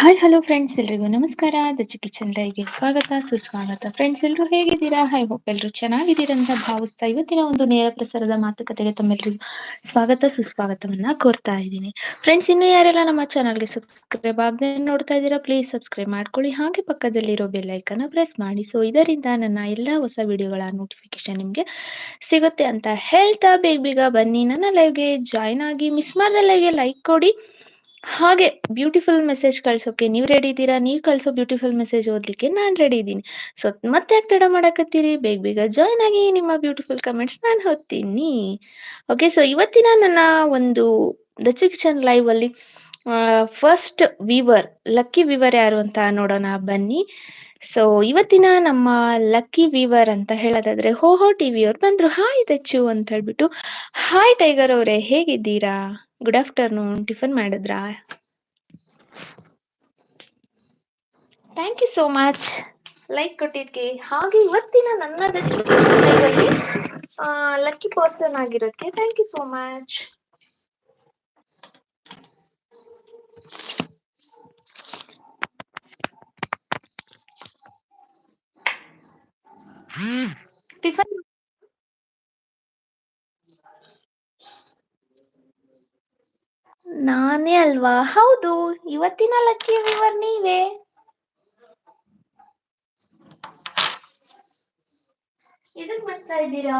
Hi hello friends ಎಲ್ರಿಗೂ ನಮಸ್ಕಾರ. The kitchen ಲೈವ್ಗೆ ಸ್ವಾಗತ, ಸುಸ್ವಾಗತ. ಫ್ರೆಂಡ್ಸ್ ಎಲ್ಲರೂ ಹೇಗಿದ್ದೀರಾ? ಹೈ ಹೋಪ್ ಎಲ್ಲರೂ ಚೆನ್ನಾಗಿದ್ದೀರಾ ಅಂತ ಭಾವಿಸ್ತಾ ಇವತ್ತಿನ ಒಂದು ನೇರ ಪ್ರಸಾರದ ಮಾತುಕತೆಗೆ ತಮ್ಮೆಲ್ಲರಿಗೂ ಸ್ವಾಗತ, ಸುಸ್ವಾಗತವನ್ನ ಕೋರ್ತಾ ಇದ್ದೀನಿ. ಫ್ರೆಂಡ್ಸ್ ಇನ್ನು ಯಾರೆಲ್ಲ ನಮ್ಮ ಚಾನಲ್ಗೆ ಸಬ್ಸ್ಕ್ರೈಬ್ ಆಗದೆ ನೋಡ್ತಾ ಇದ್ದೀರಾ ಪ್ಲೀಸ್ ಸಬ್ಸ್ಕ್ರೈಬ್ ಮಾಡ್ಕೊಳ್ಳಿ. ಹಾಗೆ ಪಕ್ಕದಲ್ಲಿರೋ ಬೆಲ್ ಐಕನ್ ಪ್ರೆಸ್ ಮಾಡಿ. ಸೊ ಇದರಿಂದ ನನ್ನ ಎಲ್ಲ ಹೊಸ ವಿಡಿಯೋಗಳ ನೋಟಿಫಿಕೇಶನ್ ನಿಮಗೆ ಸಿಗುತ್ತೆ ಅಂತ ಹೇಳ್ತಾ ಬೇಗ ಬೇಗ ಬನ್ನಿ. ನನ್ನ ಲೈವ್ಗೆ ಜಾಯ್ನ್ ಆಗಿ ಮಿಸ್ ಮಾಡಿದ ಲೈವ್ಗೆ ಲೈಕ್ ಕೊಡಿ. ಹಾಗೆ ಬ್ಯೂಟಿಫುಲ್ ಮೆಸೇಜ್ ಕಳ್ಸೋಕೆ ನೀವು ರೆಡಿ ಇದ್ದೀರಾ? ನೀವು ಕಳ್ಸೋ ಬ್ಯೂಟಿಫುಲ್ ಮೆಸೇಜ್ ಓದ್ಲಿಕ್ಕೆ ನಾನು ರೆಡಿ ಇದ್ದೀನಿ. ಸೊ ಮತ್ತೆ ಯಾಕೆ ತಡ ಮಾಡಕತ್ತೀರಿ? ಬೇಗ ಬೇಗ ಜಾಯ್ನ್ ಆಗಿ ನಿಮ್ಮ ಬ್ಯೂಟಿಫುಲ್ ಕಮೆಂಟ್ಸ್ ನಾನು ಹೊತ್ತೀನಿ ಓಕೆ ಸೊ ಇವತ್ತಿನ ನನ್ನ ಒಂದು ದಚ್ಚ ಕಿಚನ್ ಲೈವ್ ಅಲ್ಲಿ ಫಸ್ಟ್ ವೀವರ್ ಲಕ್ಕಿ ವೀವರ್ ಯಾರು ಅಂತ ನೋಡೋಣ ಬನ್ನಿ. ಸೊ ಇವತ್ತಿನ ನಮ್ಮ ಲಕ್ಕಿ ವೀವರ್ ಅಂತ ಹೇಳೋದಾದ್ರೆ ಹೋ ಹೋ ಟಿವಿ ಅವ್ರು ಬಂದ್ರು. ಹಾಯ್ ದಚ್ಚು ಅಂತ ಹೇಳ್ಬಿಟ್ಟು. ಹಾಯ್ ಟೈಗರ್ ಅವರೇ, ಹೇಗಿದ್ದೀರಾ? ಗುಡ್ ಆಫ್ಟರ್ನೂನ್ ಟಿಫನ್ ಮಾಡಿದ್ರಾ? Thank you so much like ಕೊಟ್ಟಿದ್ಕೆ. ಹಾಗೆ ಇವತ್ತಿನ ನನ್ನ lucky person ಆಗಿರೋದಕ್ಕೆ thank you so much tiffin ನಾನೇ ಅಲ್ವಾ? ಹೌದು ಇವತ್ತಿನ ಲಕ್ಕಿ ವಿವರ್ ನೀವೇ? ಎದಕ್ ಮಾಡ್ತಾ ಇದ್ದೀರಾ?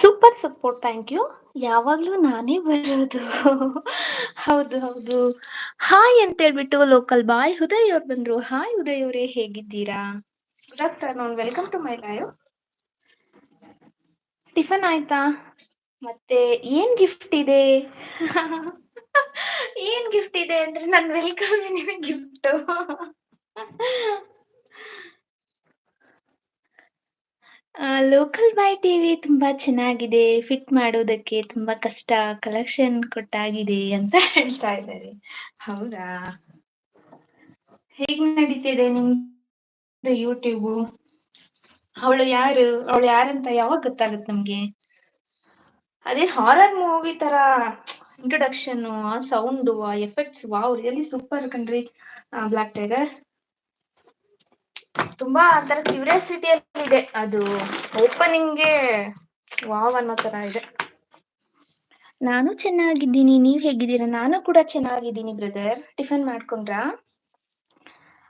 ಸೂಪರ್ ಸಪೋರ್ಟ್ ಥ್ಯಾಂಕ್ ಯು ಯಾವಾಗ್ಲೂ ನಾನೇ ಬರೋದು. ಹೌದು ಹೌದು. ಹಾಯ್ ಅಂತ ಹೇಳ್ಬಿಟ್ಟು ಲೋಕಲ್ ಬಾಯ್ ಉದಯ್ ಅವ್ರು ಬಂದ್ರು. ಹಾಯ್ ಉದಯ್ ಅವರೇ ಹೇಗಿದ್ದೀರಾ? Good afternoon welcome to my live tiffin ಆಯ್ತಾ? ಮತ್ತೆ ಏನ್ ಗಿಫ್ಟ್ ಇದೆ? ಏನ್ ಗಿಫ್ಟ್ ಇದೆ ಅಂದ್ರೆ ನನ್ ವೆಲ್ಕಮ್ ನಿಮಗೆ ಗಿಫ್ಟ್ ಲೋಕಲ್ ಬೈ ಟಿವಿ ತುಂಬಾ ಚೆನ್ನಾಗಿದೆ ಫಿಟ್ ಮಾಡೋದಕ್ಕೆ ತುಂಬಾ ಕಷ್ಟ ಕಲೆಕ್ಷನ್ ಕೊಟ್ಟಾಗಿದೆ ಅಂತ ಹೇಳ್ತಾ ಇದ್ದಾರೆ. ಹೌದಾ? ಹೇಗ್ ನಡೀತಿದೆ ನಿಮ್ದು ಯೂಟ್ಯೂಬ್ ಅವಳು ಯಾರು? ಅವಳು ಯಾರಂತ ಯಾವಾಗ ಗೊತ್ತಾಗುತ್ತೆ ನಮ್ಗೆ? ಅದೇ ಹಾರರ್ ಮೂವಿ ತರ ಇಂಟ್ರೊಡಕ್ಷನ್ ಆ ಸೌಂಡ್ ಆ ಎಫೆಕ್ಟ್ಸ್ ವಾವ್ ರಿಯಲಿ ಸೂಪರ್ ಕಣ್ರಿ ಬ್ಲಾಕ್ ಟೈಗರ್ ತುಂಬಾ ಒಂಥರ ಕ್ಯೂರಿಯಾಸಿಟಿ ಅಲ್ಲಿ ಇದೆ. ಅದು ಓಪನಿಂಗ್ಗೆ ವಾವ್ ಅನ್ನೋ ತರ ಇದೆ. ನಾನು ಚೆನ್ನಾಗಿದ್ದೀನಿ, ನೀವ್ ಹೇಗಿದ್ದೀರಾ? ನಾನು ಕೂಡ ಚೆನ್ನಾಗಿದ್ದೀನಿ ಬ್ರದರ್ ಟಿಫನ್ ಮಾಡ್ಕೊಂಡ್ರಾ?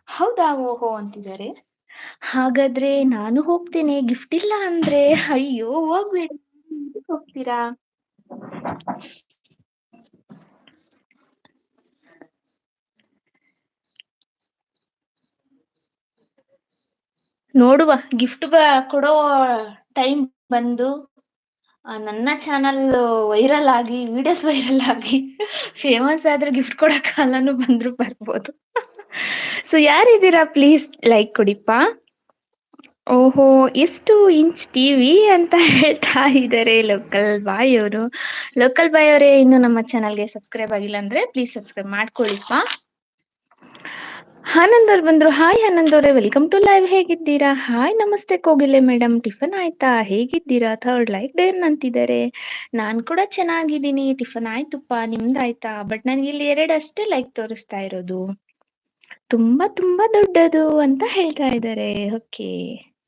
ಹೌದಾ, ಓಹೋ ಅಂತಿದ್ದಾರೆ. ಹಾಗಾದ್ರೆ ನಾನು ಹೋಗ್ತೇನೆ. ಗಿಫ್ಟ್ ಇಲ್ಲ ಅಂದ್ರೆ? ಅಯ್ಯೋ, ಹೋಗ್ಬೇಡಿ. ಹೋಗ್ತೀರಾ? ನೋಡುವ ಗಿಫ್ಟ್ ಕೊಡೋ ಟೈಮ್ ಬಂದು ನನ್ನ ಚಾನಲ್ ವೈರಲ್ ಆಗಿ ವಿಡಿಯೋಸ್ ವೈರಲ್ ಆಗಿ ಫೇಮಸ್ ಆದ್ರೆ ಗಿಫ್ಟ್ ಕೊಡೋ ಕಾಲನು ಬಂದ್ರು ಬರ್ಬೋದು. ಸೊ ಯಾರಿದ್ದೀರಾ? ಪ್ಲೀಸ್ ಲೈಕ್ ಕೊಡಿಪ್ಪ. ಓಹೋ, ಎಷ್ಟು ಇಂಚ್ ಟಿವಿ ಅಂತ ಹೇಳ್ತಾ ಇದ್ದಾರೆ ಲೋಕಲ್ ಬಾಯ್ ಅವರು. ಲೋಕಲ್ ಬಾಯ್ ಅವರೇ ಇನ್ನು ನಮ್ಮ ಚಾನಲ್ಗೆ ಸಬ್ಸ್ಕ್ರೈಬ್ ಆಗಿಲ್ಲ ಅಂದ್ರೆ ಪ್ಲೀಸ್ ಸಬ್ಸ್ಕ್ರೈಬ್ ಮಾಡ್ಕೊಳ್ಳಿಪ್ಪ ಆನಂದ್ ಬಂದ್ರು. Hi Anand welcome to live ಹೇಗಿದ್ದೀರಾ? Hi namaste Kogile madam. Tiffin ಆಯ್ತಾ? ಹೇಗಿದ್ದೀರಾ? ಥರ್ಡ್ ಲೈಕ್ ಡೇ ಅಂತಿದ್ದಾರೆ ನಾನ್ ಕೂಡ ಚೆನ್ನಾಗಿದ್ದೀನಿ. ಟಿಫನ್ ಆಯ್ತುಪ್ಪ, ನಿಮ್ದಾಯ್ತಾ? ಬಟ್ ನನ್ಗೆ ಇಲ್ಲಿ ಎರಡಷ್ಟೇ ಲೈಕ್ ತೋರಿಸ್ತಾ ಇರೋದು. ತುಂಬಾ ತುಂಬಾ ದೊಡ್ಡದು ಅಂತ ಹೇಳ್ತಾ ಇದ್ದಾರೆ ಓಕೆ